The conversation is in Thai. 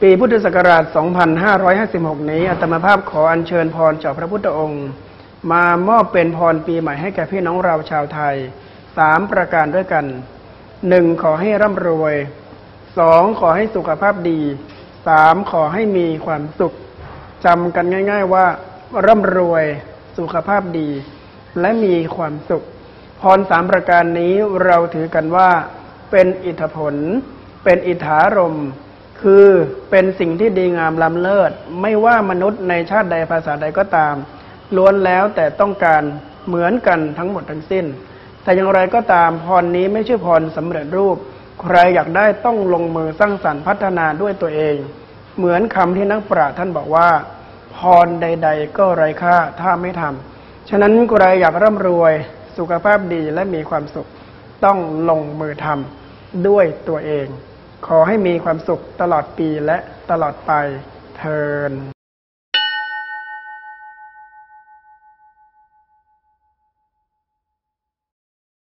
ปีพุทธศักราช 2556 นี้อาตมาภาพขออัญเชิญพรจากพระพุทธองค์ มามอบเป็นพรปีใหม่ให้แก่พี่น้องเราชาวไทยสามประการด้วยกันหนึ่งขอให้ร่ำรวยสองขอให้สุขภาพดีสามขอให้มีความสุขจำกันง่าย ๆ ว่า ร่ำรวยสุขภาพดี และมีความสุข พรสามประการนี้เราถือกันว่า เป็นอิทธผล เป็นอิทธารมณ์ คือเป็นสิ่งที่ดีงามล้ำเลิศ ไม่ว่ามนุษย์ในชาติใดภาษาใดก็ตาม ล้วนแล้วแต่ต้องการเหมือนกันทั้งหมดทั้งสิ้น แต่อย่างไรก็ตามพรนี้ไม่ใช่พรสำเร็จรูป ใครอยากได้ต้องลงมือสร้างสรรค์พัฒนาด้วยตัวเอง เหมือนคำที่นักปราชญ์ท่านบอกว่า พรใด ๆ ก็ไร้ค่าถ้าไม่ทำฉะนั้นใครอยากร่ำรวยสุขภาพดีและมีความสุข ต้องลงมือทำด้วยตัวเอง ขอให้มีความสุขตลอดปีและตลอดไปเทิน